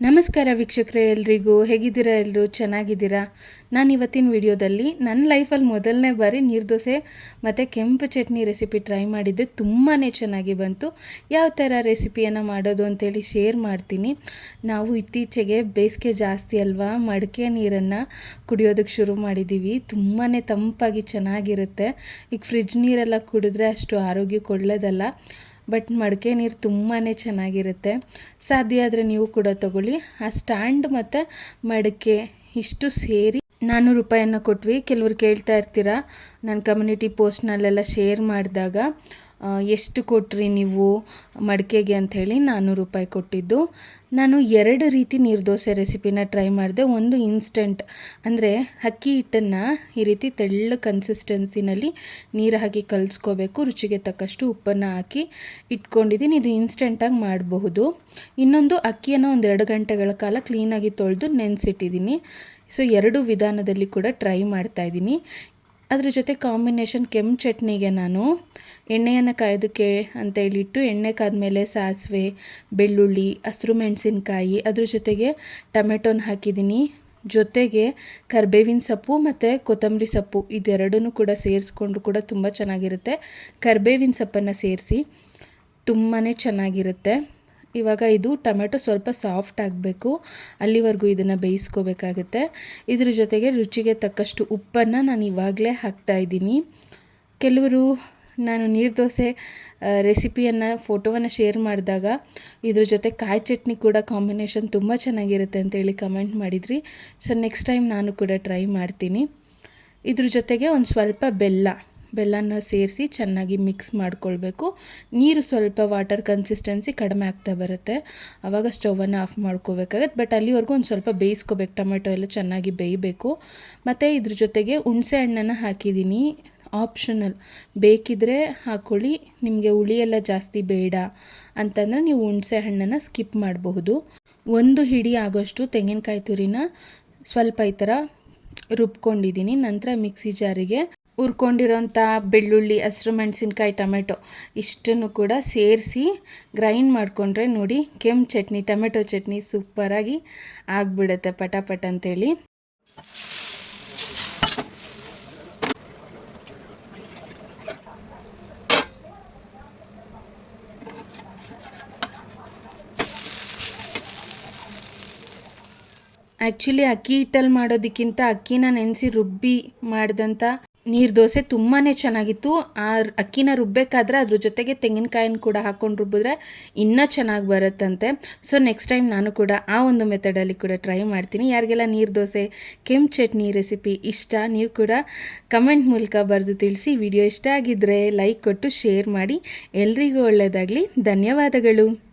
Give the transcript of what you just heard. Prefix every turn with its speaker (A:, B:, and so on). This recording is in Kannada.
A: ನಮಸ್ಕಾರ ವೀಕ್ಷಕರೇ ಎಲ್ರಿಗೂ. ಹೇಗಿದ್ದೀರಾ ಎಲ್ಲರೂ ಚೆನ್ನಾಗಿದ್ದೀರಾ? ನಾನು ಇವತ್ತಿನ ವಿಡಿಯೋದಲ್ಲಿ ನನ್ನ ಲೈಫಲ್ಲಿ ಮೊದಲನೇ ಬಾರಿ ನೀರು ದೋಸೆ ಮತ್ತು ಕೆಂಪು ಚಟ್ನಿ ರೆಸಿಪಿ ಟ್ರೈ ಮಾಡಿದ್ದೆ ತುಂಬಾ ಚೆನ್ನಾಗಿ ಬಂತು. ಯಾವ ಥರ ರೆಸಿಪಿಯನ್ನು ಮಾಡೋದು ಅಂತೇಳಿ ಶೇರ್ ಮಾಡ್ತೀನಿ. ನಾವು ಇತ್ತೀಚೆಗೆ ಬೇಸಿಗೆ ಜಾಸ್ತಿ ಅಲ್ವಾ? ಮಡಿಕೆ ನೀರನ್ನು ಕುಡಿಯೋದಕ್ಕೆ ಶುರು ಮಾಡಿದ್ದೀವಿ ತುಂಬಾ ತಂಪಾಗಿ ಚೆನ್ನಾಗಿರುತ್ತೆ. ಈಗ ಫ್ರಿಜ್ ನೀರೆಲ್ಲ ಕುಡಿದ್ರೆ ಅಷ್ಟು ಆರೋಗ್ಯಕ್ಕೆ ಒಳ್ಳೆಯದಲ್ಲ ಬಟ್ ಮಡಿಕೆ ನೀರು ತುಂಬಾ ಚೆನ್ನಾಗಿರುತ್ತೆ. ಸಾಧ್ಯ ಆದರೆ ನೀವು ಕೂಡ ತಗೊಳ್ಳಿ. ಆ ಸ್ಟ್ಯಾಂಡ್ ಮತ್ತು ಮಡಿಕೆ ಇಷ್ಟು ಸೇರಿ ನಾನ್ನೂರು ರೂಪಾಯಿಯನ್ನು ಕೊಟ್ವಿ. ಕೆಲವರು ಕೇಳ್ತಾ ಇರ್ತೀರ? ನನ್ನ ಕಮ್ಯುನಿಟಿ ಪೋಸ್ಟ್ನಲ್ಲೆಲ್ಲ ಶೇರ್ ಮಾಡಿದಾಗ. ಎಷ್ಟು ಕೊಟ್ರಿ ನೀವು ಮಡಿಕೆಗೆ ಅಂಥೇಳಿ ನಾನ್ನೂರು ರೂಪಾಯಿ ಕೊಟ್ಟಿದ್ದು. ನಾನು ಎರಡು ರೀತಿ ನೀರು ದೋಸೆ ರೆಸಿಪಿನ ಟ್ರೈ ಮಾಡಿದೆ. ಒಂದು ಇನ್ಸ್ಟೆಂಟ್, ಅಂದರೆ ಅಕ್ಕಿ ಹಿಟ್ಟನ್ನು ಈ ರೀತಿ ತೆಳ್ಳ ಕನ್ಸಿಸ್ಟೆನ್ಸಿನಲ್ಲಿ ನೀರು ಹಾಕಿ ಕಲಿಸ್ಕೋಬೇಕು. ರುಚಿಗೆ ತಕ್ಕಷ್ಟು ಉಪ್ಪನ್ನು ಹಾಕಿ ಇಟ್ಕೊಂಡಿದ್ದೀನಿ. ಇದು ಇನ್ಸ್ಟೆಂಟಾಗಿ ಮಾಡಬಹುದು. ಇನ್ನೊಂದು ಅಕ್ಕಿಯನ್ನು ಒಂದು ಎರಡು ಗಂಟೆಗಳ ಕಾಲ ಕ್ಲೀನಾಗಿ ತೊಳೆದು ನೆನೆಸಿಟ್ಟಿದ್ದೀನಿ. ಸೊ ಎರಡು ವಿಧಾನದಲ್ಲಿ ಕೂಡ ಟ್ರೈ ಮಾಡ್ತಾಯಿದ್ದೀನಿ ಅದ್ರ ಜೊತೆ ಕಾಂಬಿನೇಷನ್ ಕೆಂಪು ಚಟ್ನಿಗೆ ನಾನು ಎಣ್ಣೆಯನ್ನು ಕಾಯೋದಕ್ಕೆ ಅಂತ ಹೇಳಿಟ್ಟು ಎಣ್ಣೆ ಕಾದ್ಮೇಲೆ ಸಾಸಿವೆ, ಬೆಳ್ಳುಳ್ಳಿ, ಹಸಿರು ಮೆಣಸಿನ್ಕಾಯಿ, ಅದ್ರ ಜೊತೆಗೆ ಟೊಮೆಟೊನ ಹಾಕಿದ್ದೀನಿ. ಜೊತೆಗೆ ಕರ್ಬೇವಿನ ಸೊಪ್ಪು ಮತ್ತು ಕೊತ್ತಂಬರಿ ಸೊಪ್ಪು ಇದೆರಡನ್ನೂ ಕೂಡ ಸೇರಿಸ್ಕೊಂಡ್ರು ಕೂಡ ತುಂಬ ಚೆನ್ನಾಗಿರುತ್ತೆ. ಕರ್ಬೇವಿನ ಸೊಪ್ಪನ್ನು ಸೇರಿಸಿ ತುಂಬಾ ಚೆನ್ನಾಗಿರುತ್ತೆ. ಇವಾಗ ಇದು ಟೊಮೆಟೊ ಸ್ವಲ್ಪ ಸಾಫ್ಟ್ ಆಗಬೇಕು. ಅಲ್ಲಿವರೆಗೂ ಇದನ್ನು ಬೇಯಿಸ್ಕೋಬೇಕಾಗುತ್ತೆ. ಇದ್ರ ಜೊತೆಗೆ ರುಚಿಗೆ ತಕ್ಕಷ್ಟು ಉಪ್ಪನ್ನು ನಾನು ಇವಾಗಲೇ ಹಾಕ್ತಾಯಿದ್ದೀನಿ ಕೆಲವರು, ನಾನು ನೀರು ದೋಸೆ ರೆಸಿಪಿಯನ್ನು, ಫೋಟೋವನ್ನು ಶೇರ್ ಮಾಡಿದಾಗ ಇದ್ರ ಜೊತೆ ಕಾಯಿ ಚಟ್ನಿ ಕೂಡ ಕಾಂಬಿನೇಷನ್ ತುಂಬ ಚೆನ್ನಾಗಿರುತ್ತೆ ಅಂತೇಳಿ ಕಮೆಂಟ್ ಮಾಡಿದ್ರಿ. ಸೊ, ನೆಕ್ಸ್ಟ್ ಟೈಮ್ ನಾನು ಕೂಡ ಟ್ರೈ ಮಾಡ್ತೀನಿ. ಇದ್ರ ಜೊತೆಗೆ ಒಂದು ಸ್ವಲ್ಪ ಬೆಲ್ಲ. ಬೆಲ್ಲನ ಸೇರಿಸಿ ಚೆನ್ನಾಗಿ ಮಿಕ್ಸ್ ಮಾಡ್ಕೊಳ್ಬೇಕು. ನೀರು ಸ್ವಲ್ಪ ವಾಟರ್ ಕನ್ಸಿಸ್ಟೆನ್ಸಿ ಕಡಿಮೆ ಆಗ್ತಾ ಬರುತ್ತೆ. ಆವಾಗ ಸ್ಟೌವನ್ನು ಆಫ್ ಮಾಡ್ಕೋಬೇಕಾಗತ್ತೆ. ಬಟ್ ಅಲ್ಲಿವರೆಗೂ ಒಂದು ಸ್ವಲ್ಪ ಬೇಯಿಸ್ಕೋಬೇಕು. ಟೊಮೆಟೊ ಎಲ್ಲ ಚೆನ್ನಾಗಿ ಬೇಯಬೇಕು. ಮತ್ತು ಇದ್ರ ಜೊತೆಗೆ ಹುಣಸೆ ಹಣ್ಣನ್ನು ಹಾಕಿದ್ದೀನಿ. ಆಪ್ಷನಲ್ ಬೇಕಿದ್ರೆ ಹಾಕ್ಕೊಳ್ಳಿ ನಿಮಗೆ ಹುಳಿ ಎಲ್ಲ ಜಾಸ್ತಿ ಬೇಡ ಅಂತಂದರೆ ನೀವು ಹುಣಸೆ ಹಣ್ಣನ್ನು ಸ್ಕಿಪ್ ಮಾಡಬಹುದು. ಒಂದು ಹಿಡಿ ಆಗೋಷ್ಟು ತೆಂಗಿನಕಾಯಿ ತುರಿನ ಸ್ವಲ್ಪ ಈ ಥರ ರುಬ್ಕೊಂಡಿದ್ದೀನಿ. ನಂತರ ಮಿಕ್ಸಿ ಜಾರಿಗೆ ಹುರ್ಕೊಂಡಿರೋಂಥ ಬೆಳ್ಳುಳ್ಳಿ, ಹಸಿರು ಮೆಣಸಿನ್ಕಾಯಿ, ಟೊಮೆಟೊ ಇಷ್ಟನ್ನು ಕೂಡ ಸೇರಿಸಿ ಗ್ರೈಂಡ್ ಮಾಡಿಕೊಂಡ್ರೆ ನೋಡಿ ಕೆಂಪು ಚಟ್ನಿ, ಟೊಮೆಟೊ ಚಟ್ನಿ ಸೂಪರಾಗಿ ಆಗಿಬಿಡುತ್ತೆ ಪಟಾಪಟ ಅಂತೇಳಿ. ಆ್ಯಕ್ಚುಲಿ ಅಕ್ಕಿ ಹಿಟ್ಟಲ್ಲಿ ಮಾಡೋದಕ್ಕಿಂತ ಅಕ್ಕಿನ ನೆನೆಸಿ ರುಬ್ಬಿ ಮಾಡಿದಂಥ ನೀರು ದೋಸೆ ತುಂಬಾ ಚೆನ್ನಾಗಿತ್ತು. ಆ ಅಕ್ಕಿನ ರುಬ್ಬಬೇಕಾದ್ರೆ ಅದ್ರ ಜೊತೆಗೆ ತೆಂಗಿನಕಾಯಿನ ಕೂಡ ಹಾಕ್ಕೊಂಡು ರುಬ್ಬಿದ್ರೆ ಇನ್ನೂ ಚೆನ್ನಾಗಿ ಬರುತ್ತಂತೆ. ಸೊ ನೆಕ್ಸ್ಟ್ ಟೈಮ್ ನಾನು ಕೂಡ ಆ ಒಂದು ಮೆಥಡಲ್ಲಿ ಕೂಡ ಟ್ರೈ ಮಾಡ್ತೀನಿ. ಯಾರಿಗೆಲ್ಲ ನೀರು ದೋಸೆ, ಕೆಂಪು ಚಟ್ನಿ ರೆಸಿಪಿ ಇಷ್ಟ, ನೀವು ಕೂಡ ಕಮೆಂಟ್ ಮೂಲಕ ಬರೆದು ತಿಳಿಸಿ. ವಿಡಿಯೋ ಇಷ್ಟ ಆಗಿದ್ದರೆ ಲೈಕ್ ಕೊಟ್ಟು ಶೇರ್ ಮಾಡಿ. ಎಲ್ರಿಗೂ ಒಳ್ಳೆಯದಾಗಲಿ ಧನ್ಯವಾದಗಳು.